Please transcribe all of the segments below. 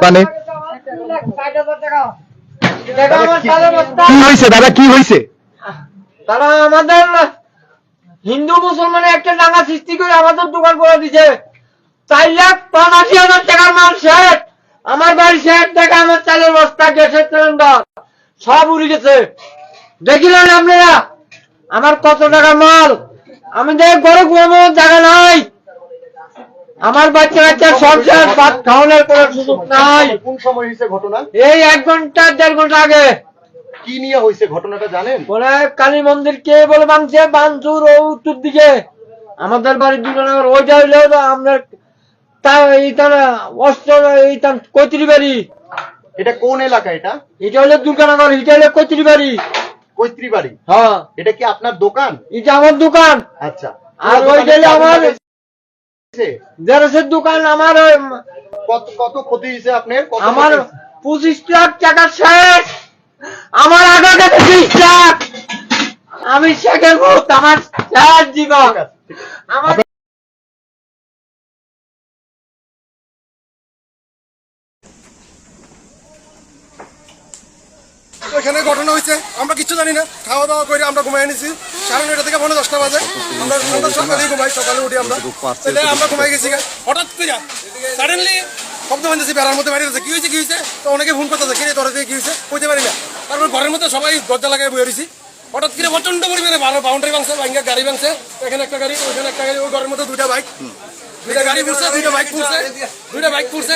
দোকানে কি হয়েছে দাদা, কি হয়েছে তারা আমাদের হিন্দু মুসলমানের একটা দাঙ্গা সৃষ্টি করে আমাদের দোকান করে দিছে। চার লাখ পঁচাশি হাজার টাকার মাল শেষ। আমার বাড়ি শেষ। টাকা আমার চালের বস্তা, গ্যাসের সিলিন্ডার, সব উড়ে গেছে। দেখিলেন আপনারা? আমার কত টাকার মাল? আমি দেখ গরু ঘুমানোর জায়গা নাই। আমার বাচ্চা কাচ্চা সব শেষ ভাত খাওয়ানোর কোনো সুযোগ নাই। কোন সময় হয়েছে ঘটনা? এই এক ঘণ্টা দেড় ঘণ্টা আগে। কি নিয়ে হয়েছে ঘটনাটা জানেন? বলে কালী মন্দির কে বলে ভাঙছে? বানচুর ও উত্তর দিকে। আমাদের বাড়ির দুজনের ওইটা হইলে তো আপনার তা এইখানে অস্ত্র এইখান কৈত্রী বাড়ি। এটা কোন এলাকা এটা? এটা হলো দুর্গানগর এটা হলো কৈত্রী বাড়ি। কৈত্রী বাড়ি? হ্যাঁ। এটা কি আপনার দোকান? এটা আমার দোকান। আচ্ছা। আর ওই গেলে আমার জেরসের দোকান আমার কত কত ক্ষতি হয়েছে আপনার? আমার পঁচিশ লাখ টাকা শেষ। আমার আগে বিশ লাখ। আমি শেখের ভূত আমার শেষ জীবন। আমার ওইখানে ঘটনা হয়েছে, আমরা কিছু জানি না। খাওয়া দাওয়া করে আমরা ঘুমাই এনেছি। সাড়ে নয়টা থেকে পনেরো দশটা বাজে। আমরা আমরা সকালেই ঘুমাই, সকালে উঠি আমরা তাহলে আমরা ঘুমাই গেছি হঠাৎ করে সাডেনলি শব্দ বানতেছি বেড়ার মধ্যে আছে কি হয়েছে কি হয়েছে? তো অনেকে ফোন করতেছে কি রে তোর কি হয়েছে? কইতে পারি না। তারপর ঘরের মধ্যে সবাই দরজা লাগাই বয়ে রয়েছি। হঠাৎ করে প্রচণ্ড পরিমাণে ভালো বাউন্ডারি ভাঙছে, ভাঙ্গা গাড়ি ভাঙছে। এখানে একটা গাড়ি, ওইখানে একটা গাড়ি, ওই ঘরের মধ্যে দুটা বাইক দুইটা গাড়ি দুইটা বাইক দুইটা বাইক ফুরছে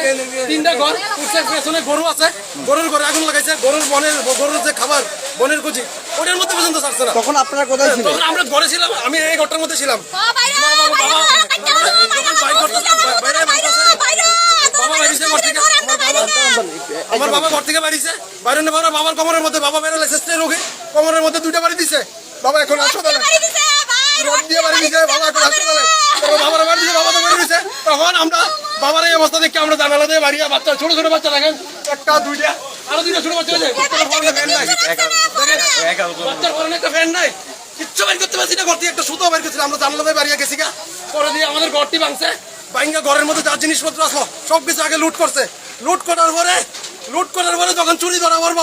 তিনটা ঘর ফুরছে পেছনে গরু আছে গরুর ঘরে আগুন লাগাইছে গরুর বনের গরুর যে খাবার বনের কুচি ওটার মধ্যে পর্যন্ত ছাড়ছে না তখন আপনারা কোথায় ছিলেন তখন আমরা ঘরে ছিলাম আমি এই ঘরটার মধ্যে ছিলাম আমার বাবা ঘর থেকে বাড়িছে বাইরে বাবার কোমরের মধ্যে বাবা বেরোলে শেষে রোগী কোমরের মধ্যে দুইটা বাড়ি দিছে বাবা এখন হাসপাতালে রড দিয়ে বাড়ি দিছে বাবা এখন হাসপাতালে তারপর বাবার বাড়ি দিছে বাবা তো বাড়ি দিছে তখন আমরা বাবার এই অবস্থা দেখে আমরা জানালা দিয়ে বাড়ি বাচ্চা ছোট ছোট বাচ্চা দেখেন। একটা দুইটা আরও দুইটা ছোট বাচ্চা আছে। বাচ্চার পরনে একটা ফ্যান নাই। কিচ্ছু বের করতে পারছি না ঘর থেকে একটা সুতো বের করছিলাম। আমরা জানলা দিয়ে বাড়িয়ে গেছি গা। পরে দিয়ে আমাদের ঘরটি ভাঙছে। ভাঙ্গা ঘরের মধ্যে যা জিনিসপত্র আসলো সব কিছু আগে লুট করছে। লুট করার পরে লুট করার পরে যখন চুরি ধরা পড়ব